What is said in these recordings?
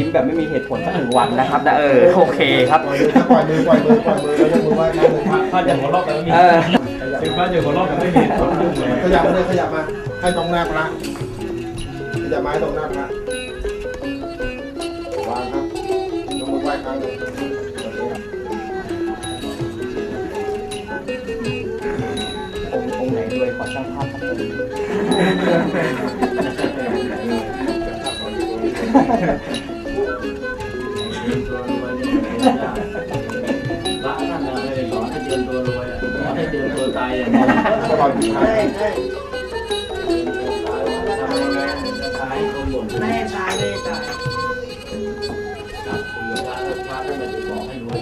ยิ้มแบบไม่มีเหตุผลสักหนึ่งวันนะครับนะเออโอเคครับปล่อยมือปล่อยมือปล่อยมือปล่อยมือแล้วยกมือไหว้ข้างหนึ่งพระจะหัวเราะกันไม่มีเออถึงพระจะหัวเราะกันไม่มีผลเลยขยับมาเลยขยับมาให้ตรงหน้าพระขยับมาให้ตรงหน้าพระวางครับยกมือไหว้ข้างหนึ่งโอเคองค์องค์ไหนรวยขอช่างภาพครับผม พระท่านไม่ได้สอนให้เตรียมตัวรวยอะสอนให้เตรียมตัวตายอย่างเดียวปล่อยมือครับทำยังไงจะตายคนบ่นไม่ให้ตายไม่ให้ตายจับคุยกับพระแล้วพระท่านไม่ได้บอกให้รวย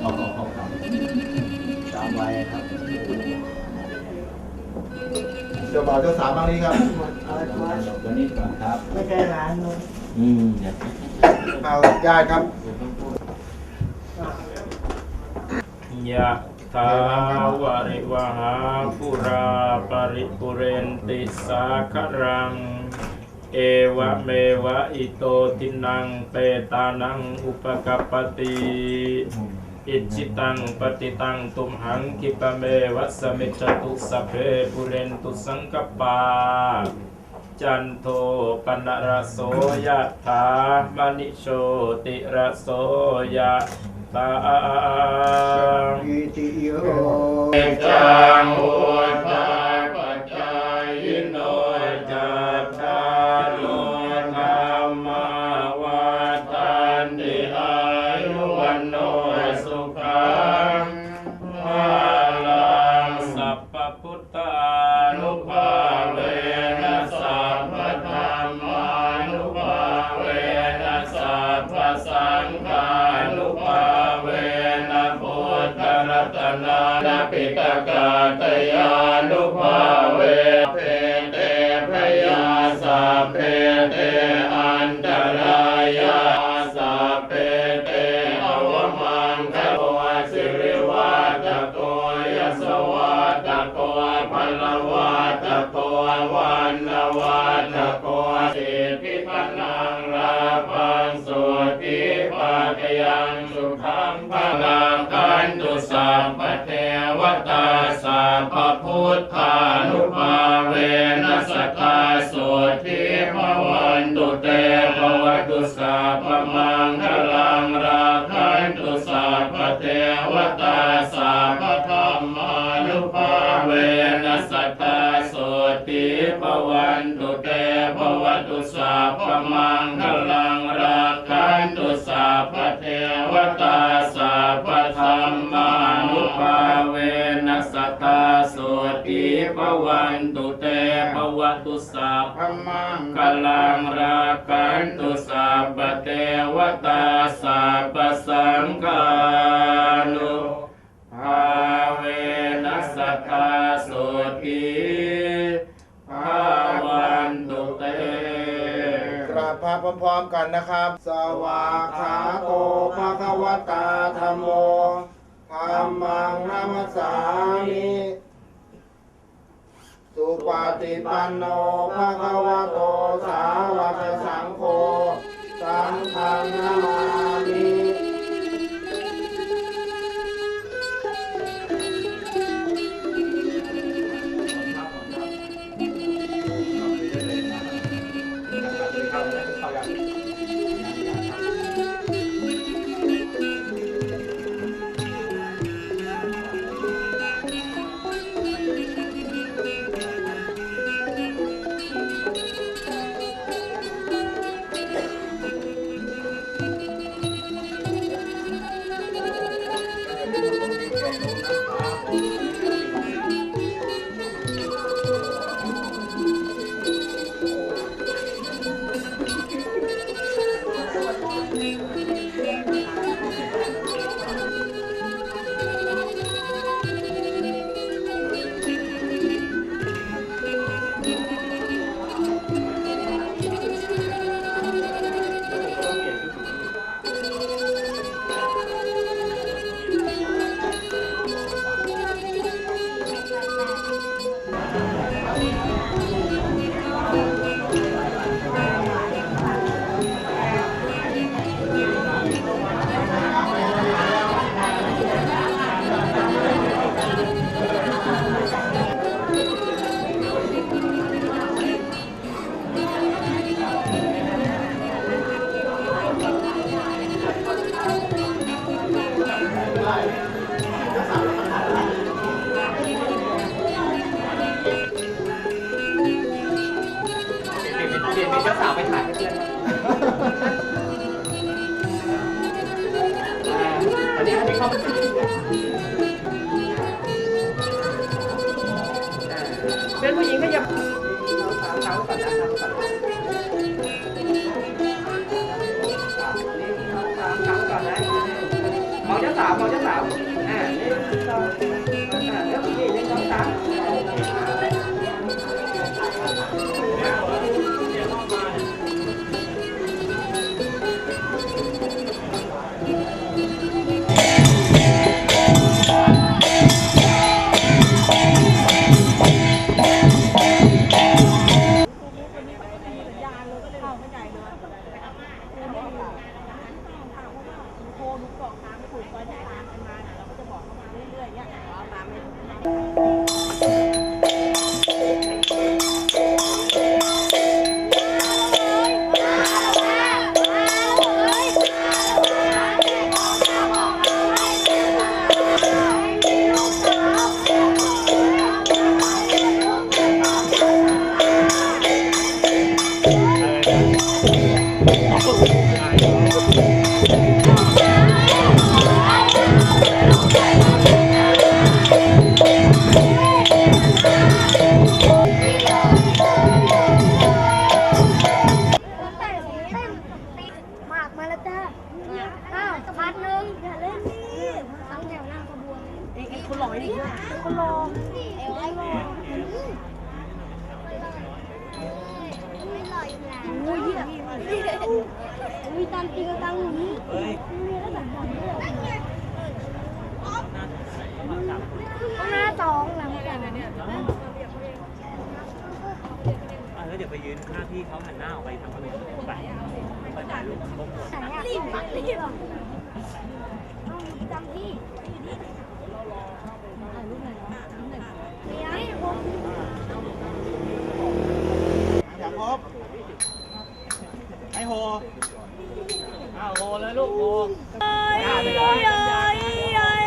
เอาเอาเอาเอาตามไว้ครับเจ้าบ่าวเจ้าสาวบ้างนี้ครับว้ก่อนนี้ก่อนครับ ไม่ใช่ร้านนู้น อืมเดี๋ยว เอาญาติครับยะถาวาริวหาปุราปริปุเรนติสาครัง เอวะเมวะอิโตทินังเปตานังอุปกปติอิจิตังปฏิตังตุมหังคิปะเมวะสมิจตุสเพปุเรนตุสังกปปา จันโทปนรโสยะถามณิโชติรโสยะตาอิติโยจังอุปา นุ สัพพุทธานุภาเวนัสตาสุทิภวันตุเตภวตุสัพมังคลังราคันตุสัพเทวตาสัพธรรมานุภาเวนัสตาสุทิภวันตุเตภวตุสัพพมังคลัง ภวันตุเตภวตุสัพพมังคลังราคันตุสัพพเทวตาสัพพสังฆานุภาเวนัสตาสุทิภวันตุเตกราบพระพร้อมๆกันนะครับ สวากขาโตภะคะวตาธรรมโมธัมมังนัมสามิ ปฏิปันโนภะคะวะโตสาวกสังโฆสังฆังนา Thank you. โฮอ้าวโฮเลยลูกโฮย่าไปเลยไปเลย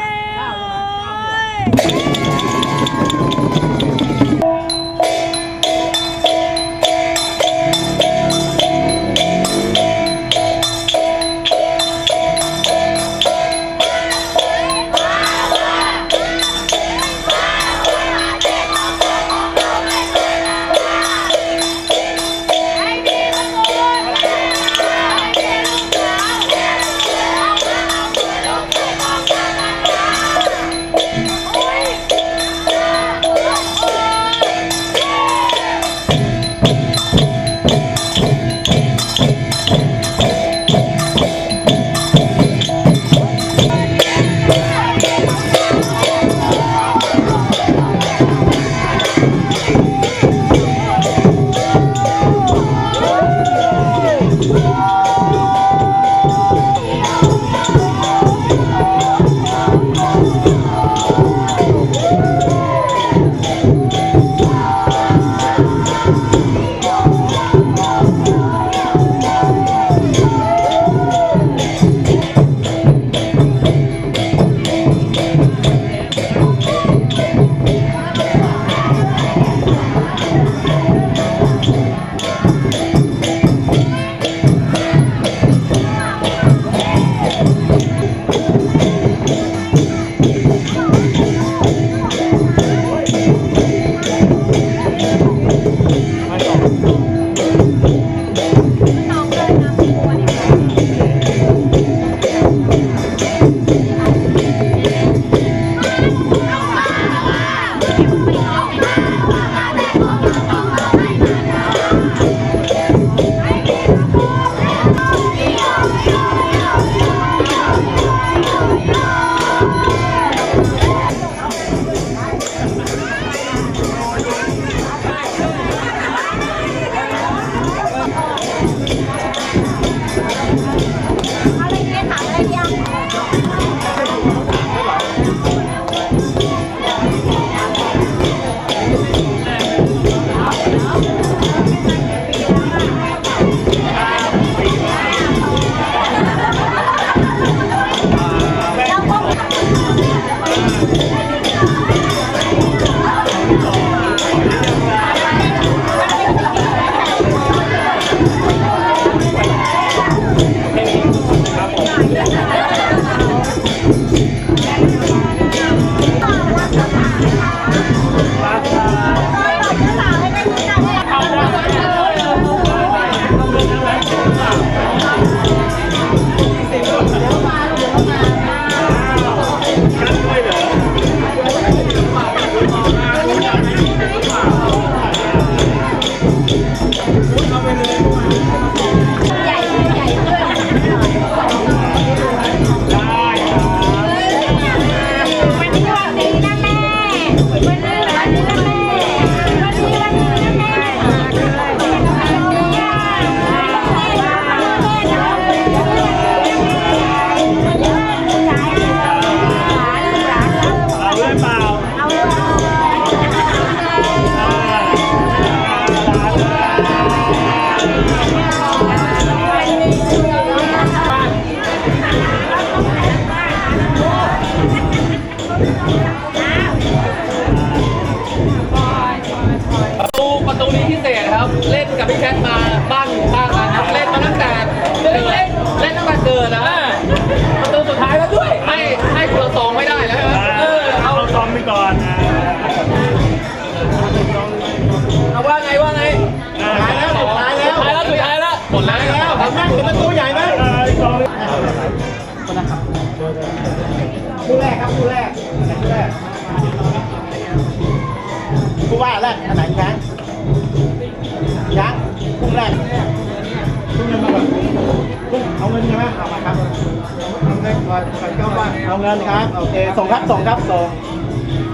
เอาเงินก่อนก่อนเข้าบ้าเอาเงินครับ โอเค ส่งครับ ส่งครับ ส่ง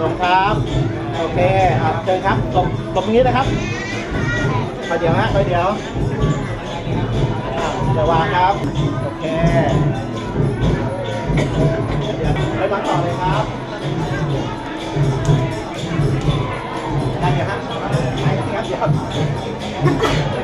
ส่งครับ โอเคอะเชิญครับ ส่งส่งตรงนี้นะครับไปเดี๋ยวฮะไปเดี๋ยวอะเดี๋ยววางครับ โอเคไปวางต่อเลยครับได้เดี๋ยวครับไปครับเดี๋ยว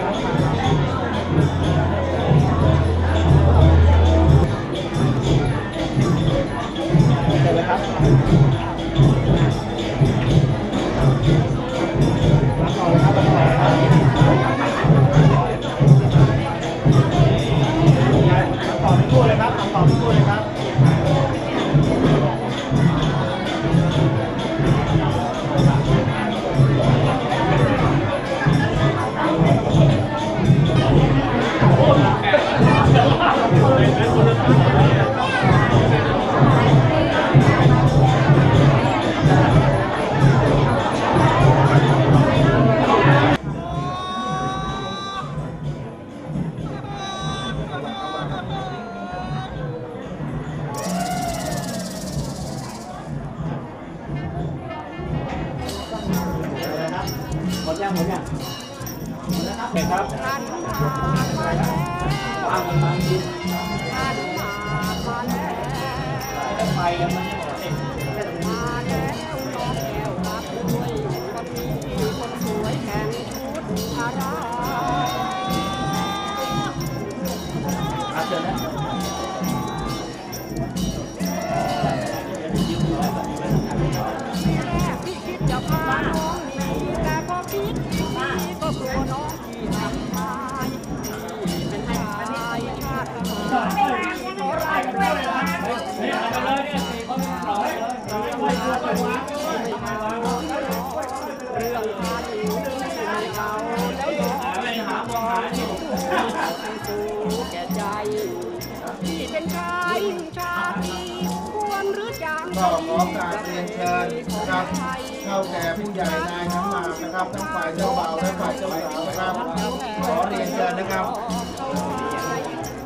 ขอการเรียนเชิญนะครับ เข้าแก่ผู้ใหญ่นายทั้งหมากนะครับทั้งฝ่ายเจ้าบ่าวและฝ่ายเจ้าสาวนะครับขอเรียนเชิญนะครับ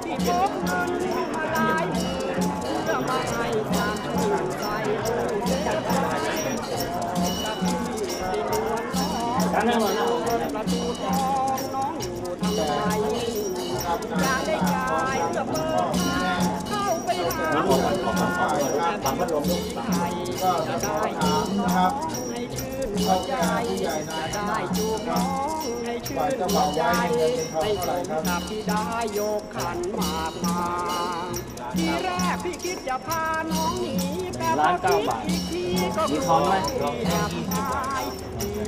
ก็จะขอถามนะครับเข้าแก่ผู้ใหญ่นายทั้งหมากนะครับ ฝ่ายเจ้าบ่าวไว้องินเป็นทองเท่าไหร่ครับที่ได้ยกขันมากมาทีแรกพี่คิดจะพาน้องหนีแต่พอคิดอีกที ก็กลัวที่อับอาย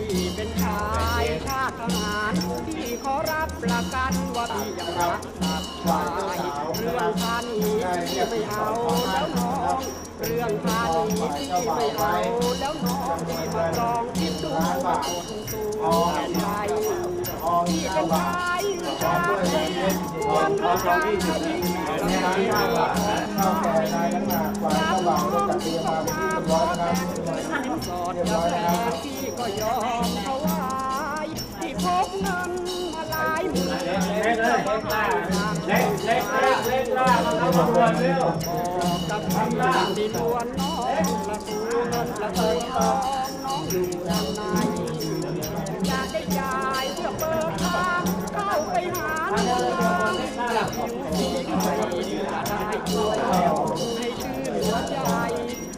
พี่เป็นชายชาติทหารพี่ขอรับประกันว่าพี่ยังรักสัตว์ควายเรื่องพาหนีพี่ไม่เอาแล้วน้องเรื่องพาหนีพี่ไม่เอาแล้วน้องพี่มาลองคิดดูว่าคนสู้แค่ไหนทองพี่เก้าเป็นบาทชายพร้อมด้วยเงินเย็นทองทองยี่สิบในร้านห้าบาทเข้าแก่นายทั้งหมากฝ่ายเจ้าบ่าวได้จัดเตรียมมาเป็นที่เรียบร้อยนะครับสอดกาแฟพี่ก็ยอมถวายที่พกเงินมาหลายหมื่นเล็กเล็กเล็กเล็กเล็กเล่ามาทำบุญเร็วกับคำลาดีนวลน้องละกูเงินละเตยทองน้องอยู่ด้านในอยากได้ยายเพื่อเปิดทางเข้าไปหาเงินอยาก ใควให้ชื่นหัวใจ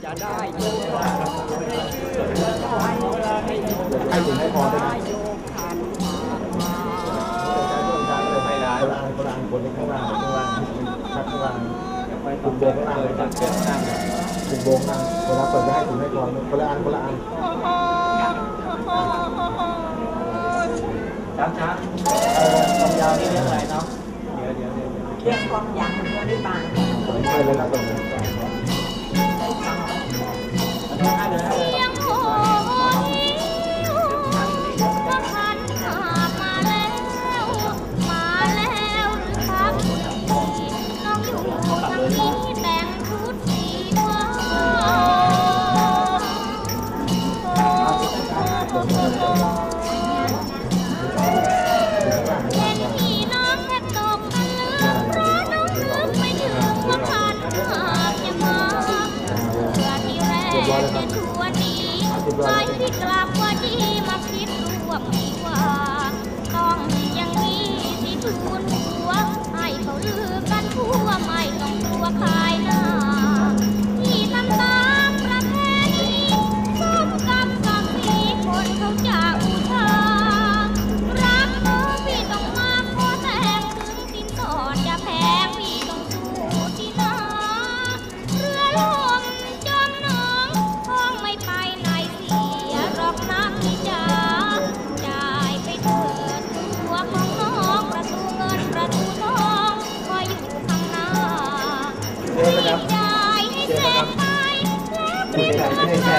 จะได้ยกให้ชื่นหัวใจให้ให้ถึงให้พอด้วยนะยกขันมากมาจะได้ร่วมกันคนละอันคนละอันคนข้างล่างข้างล่างชัดข้างล่างไปตุ่มโบงข้างล่างเลยจับเชือกข้างล่างตุ่มโบงข้างเวลาเปิดจะให้ถุงให้ก่อนคนละอันคนละอันช้าช้าเออความยาวนี่เรื่องอะไรเนาะเดี๋ยวเดี๋ยวเดี๋ยวเรื่องความอยากของคนที่บ้านใช่ เลยนะตรงนี้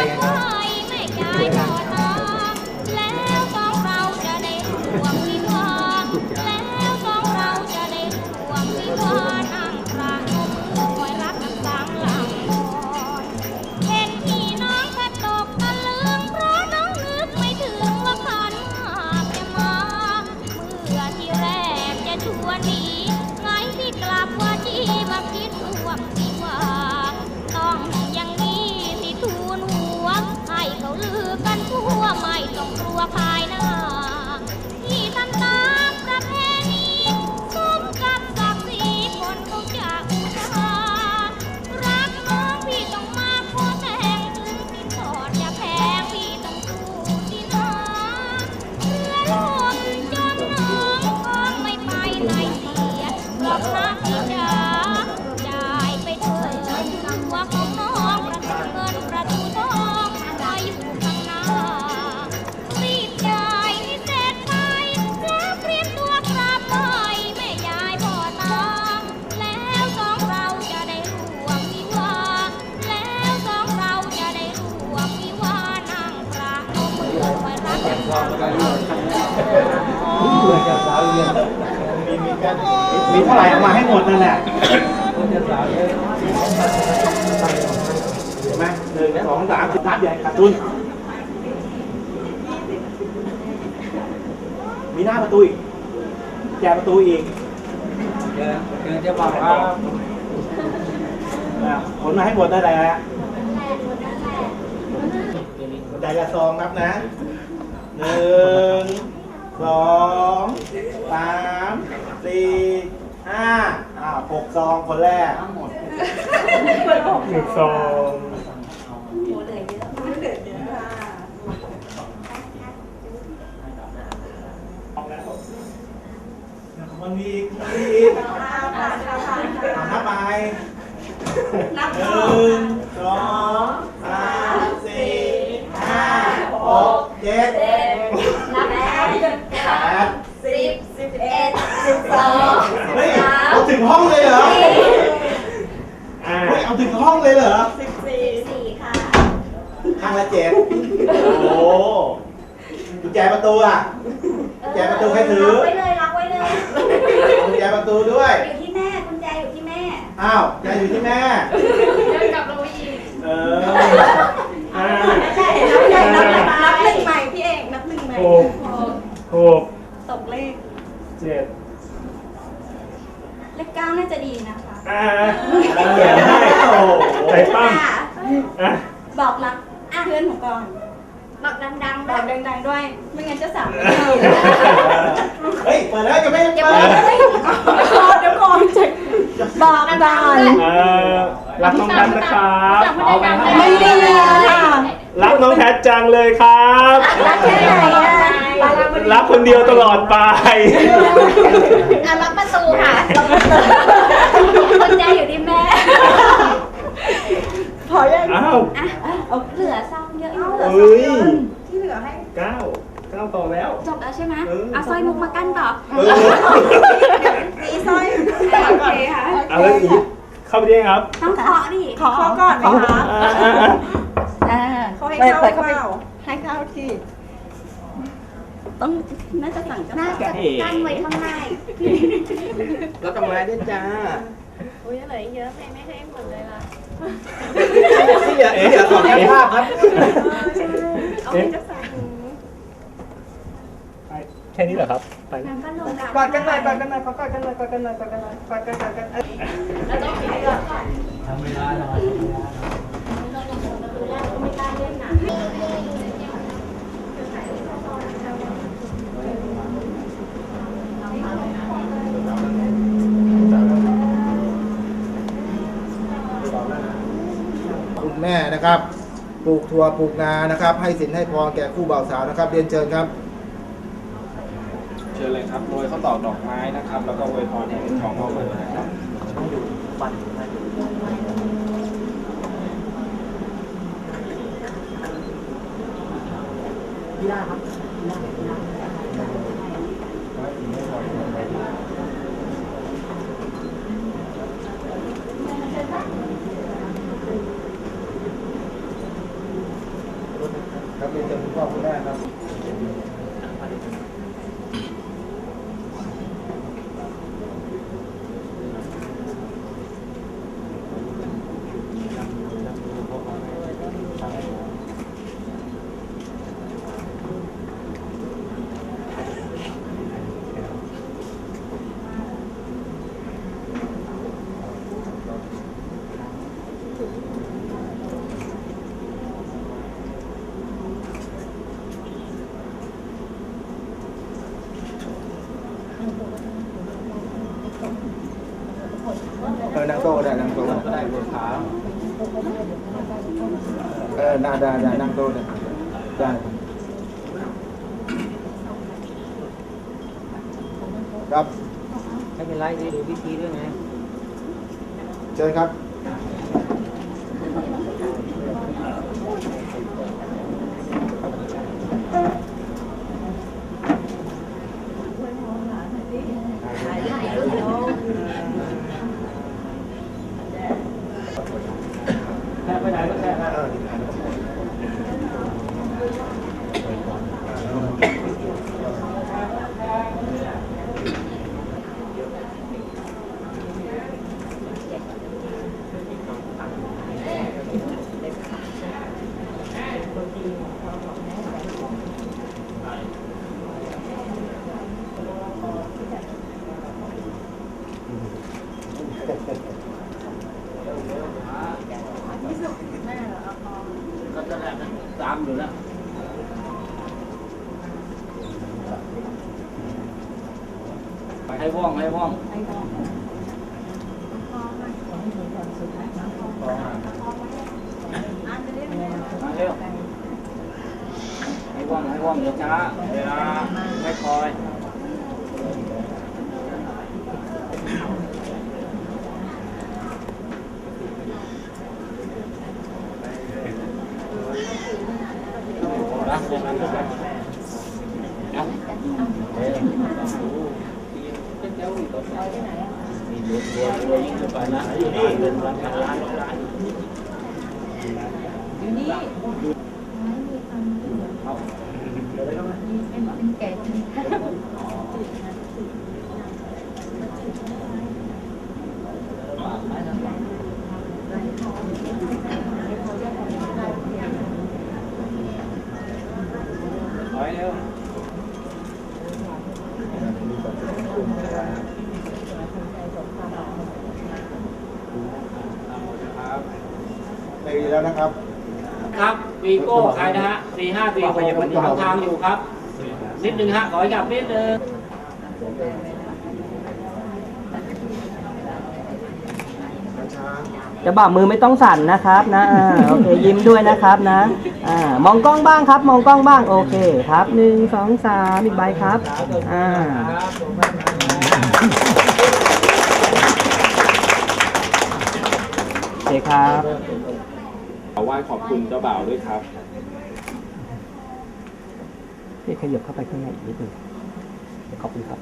ก่อนนะ เดี๋ยวเดี๋ยวจะบอกว่าอะขนมาให้หมดได้แหละใจละซองนับนะหนึ่งสองสามสี่ห้าอ้าวหกซองคนแรกหมดหนึ่งซอง มันมีมันมีอีกอะนับไปนับหนึ่งสองสามสี่ห้าหกเจ็ดนับแล้วแปดสิบสิบเอ็ดสิบสองเฮ้ยเอาถึงห้องเลยเหรอเฮ้ยเอาถึงห้องเลยเหรอสิบสี่สี่ค่ะข้างละเจ็ดโอ้กุญแจประตูอะกุญแจประตูใครถือไว้เลยรับไว้เลย กุญแจประตูด้วย อยู่ที่แม่กุญแจอยู่ที่แม่ อ้าวยายอยู่ที่แม่ เดินกลับลงไปอีกเอออ่าใช่นับเลยนับเลยนับหนึ่งใหม่พี่เอกนับหนึ่งใหม่หกหกตกเลข เจ็ดเลขเก้าน่าจะดีนะคะอ่าเขียนให้โอ้โหใจปั้มค่ะอะ บอกรักเพื่อนหนูก่อน บอกดังๆบอกดังๆด้วย ไม่งั้นจะสามไม่ได้เฮ้ยเปิดแล้วยังไม่ได้อย่าเปิบอกดเลยเดี๋ยวก่อนบอกก่อน เออรักน้องแพทนะครับเอาไปไม่ดีค่ะ รักน้องแพทจังเลยครับ รักแค่ไหนอะรักคนเดียวตลอดไปออะล็อกประตูค่ะกุญแจอยู่ที่แม่ พอยังอ้าวอะเอาเหลือซองเยอะอยู่เฮ้ยที่เหลือให้เก้าเก้าต่อแล้ว จบแล้วใช่ไหมเออ เอาสร้อยมุกมากั้นต่อเออมีสร้อยโอเคค่ะเอาแล้วอีกเข้าไปได้ไงครับ ต้องเคาะดิขอก่อนไหมคะอ่าอ่าอ่าอ่าเขาให้เข้าเปล่าให้เข้าที่ต้องน่าจะสั่งน่าจะกั้นไว้ข้างในแล้วกำไรด้วยจ้า อุ้ยเหลืออีกเยอะไม่ไม่ให้หมดเลยล่ะ ที่เหลือที่เหลือของเจ้าภาพครับ เอาเปจะสั่งแค่นี้เหรอครับไปน้ำก็ลงกอดกันหน่อยกอดกันหน่อยขอกอดกันหน่อยกอดกันหน่อยกอดกันหน่อยกอดกันกอดกันเอ้ยแล้วต้องมีเยอะก่อน ทำเวลาหน่อยไม่กล้าเล่นหนัก คุณแม่นะครับ ปลูกถั่วปลูกนานะครับ ให้สินให้พรแก่คู่บ่าวสาวนะครับ เรียนเชิญครับ เชิญเลยครับโรยข้าวตอกดอกไม้นะครับ แล้วก็อวยพรให้เป็นทองพ่อเปิดนะครับครับ เรียนเชิญคุณพ่อคุณแม่ครับ นั่งโต๊ะได้ได้บนขาเออได้ได้ได้นั่งโต๊ะได้ได้ครับไม่เป็นไรดูพิธีด้วยไงเชิญครับ แค่ไปไหนก็แค่นั้น ก็จะแหลกนะตามอยู่แล้ว ให้ว่องให้ว่อง มาเร็วให้ว่องให้ว่องเดี๋ยวช้าเวลาไม่คอย นะตรงนั้นนะนะเออมีเดือดเดือดเดือยู่นี่ ล้วนะครับ ครับวีโก้ใครนะฮะสี่ห้าสี่หกทางทางอยู่ครับ นิดนึงฮะขออีกลับนิดนึงจะบ่ามือไม่ต้องสั่นนะครับนะโอเคยิ้มด้วยนะครับนะอ่ามองกล้องบ้างครับ มองกล้องบ้างโอเคครับหนึ่งสองสามอีกใบครับอ่าโอเคครับ ว้ขอบคุณเจ้าบ่าวด้วยครับพี่ขยับเข้าไปข้างในอีกนิดหนึงขอบคุณครับ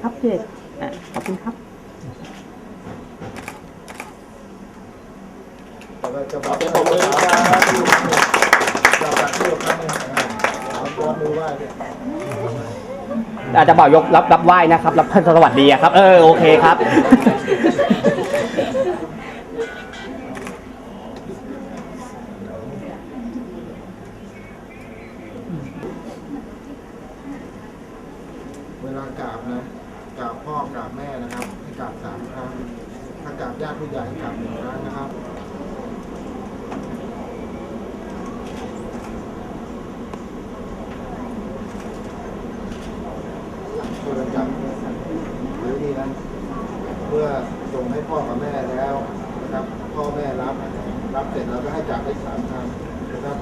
ครับพี่อะขอบคุณครับจะบอกเป็นผมเลยครับจะแบบที่เราทำเนี่ยเอาตัวมือไหว้เนี่ย อาจจะเป่ายกรับรับไหว้นะครับ รับสวัสดีอะครับ เออโอเคครับ เวลากราบนะกราบพ่อกราบแม่นะครับให้กราบสามครั้งถ้ากราบญาติผู้ใหญ่ให้กราบหนึ่งครั้งนะครับ ช่วยกันจับหรือดีนะเมื่อส่งให้พ่อกับแม่แล้วนะครับ พ่อแม่รับ รับเสร็จเราก็ให้จับได้สามครั้งนะครับ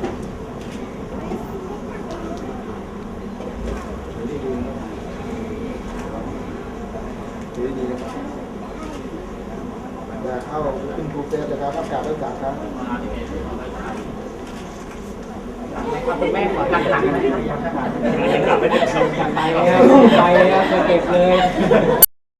หรือดีๆนะหรือดีๆนะครับอย่าเข้า ขึ้นภูเก็ตนะครับอากาศได้สามครั้งคุณแม่ขอตั้งหลังนะไปแล้วไปแล้วจะเก็บเลย